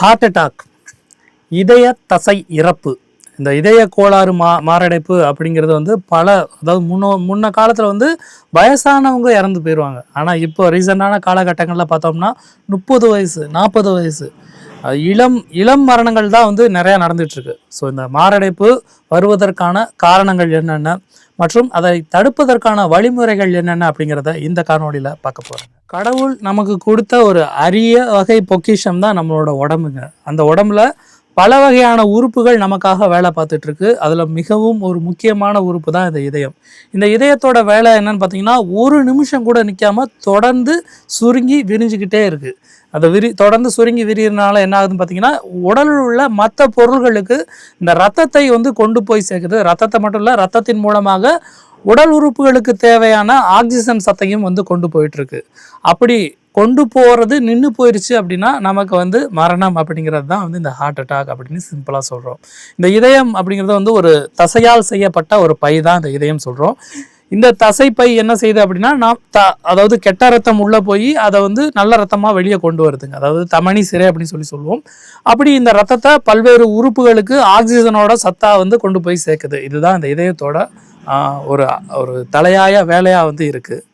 Heart attack இதய தசை இறப்பு. இந்த இதய கோளாறு மா மாரடைப்பு அப்படிங்கிறது வந்து பல அதாவது முன்னோ முன்ன காலத்தில் வந்து வயசானவங்க இறந்து போயிடுவாங்க ஆனால் இப்போ ரீசெண்டான காலகட்டங்களில் பார்த்தோம்னா முப்பது வயசு நாற்பது வயசு இளம் இளம் மரணங்கள் தான் வந்து நிறையா நடந்துகிட்ருக்கு ஸோ இந்த மாரடைப்பு வருவதற்கான காரணங்கள் என்னென்ன மற்றும் அதை தடுப்பதற்கான வழிமுறைகள் என்னென்ன அப்படிங்கிறத இந்த காணொலியில் பார்க்க போகிறோம் கடவுள் நமக்கு கொடுத்த ஒரு அரிய வகை பொக்கிஷம் தான் நம்மளோட உடம்புங்க. அந்த உடம்புல பல வகையான உறுப்புகள் நமக்காக வேலை பார்த்துட்டு இருக்கு அதில் மிகவும் ஒரு முக்கியமான உறுப்பு தான் இந்த இதயம். இந்த இதயத்தோட வேலை என்னன்னு பார்த்தீங்கன்னா ஒரு நிமிஷம் கூட நிற்காம தொடர்ந்து சுருங்கி விரிஞ்சுக்கிட்டே இருக்குது அதை விரி தொடர்ந்து சுருங்கி விரியறனால என்ன ஆகுதுன்னு பார்த்தீங்கன்னா உடலில் உள்ள மற்ற பொருள்களுக்கு இந்த ரத்தத்தை வந்து கொண்டு போய் சேர்க்குது. ரத்தத்தை மட்டும் இல்லை ரத்தத்தின் மூலமாக உடல் உறுப்புகளுக்கு தேவையான ஆக்சிஜன் சத்தையும் வந்து கொண்டு போயிட்டுருக்கு. அப்படி கொண்டு போகிறது நின்று போயிடுச்சு அப்படின்னா நமக்கு வந்து மரணம் அப்படிங்கிறது தான் வந்து இந்த ஹார்ட் அட்டாக் அப்படின்னு சிம்பிளாக சொல்கிறோம் இந்த இதயம் அப்படிங்கிறது வந்து ஒரு தசையால் செய்யப்பட்ட ஒரு பை தான் இந்த இதயம் சொல்கிறோம் இந்த தசைப்பை என்ன செய்யுது அப்படின்னா நாம் த அதாவது கெட்ட ரத்தம் உள்ளே போய் அதை வந்து நல்ல ரத்தமாக வெளியே கொண்டு வருதுங்க. அதாவது தமணி சிறை அப்படின்னு சொல்லி சொல்லுவோம். அப்படி இந்த ரத்தத்தை பல்வேறு உறுப்புகளுக்கு ஆக்சிஜனோட சத்தா வந்து கொண்டு போய் சேர்க்குது. இதுதான் இந்த இதயத்தோட ஒரு ஒரு தலையாய வேலையாக வந்து இருக்குது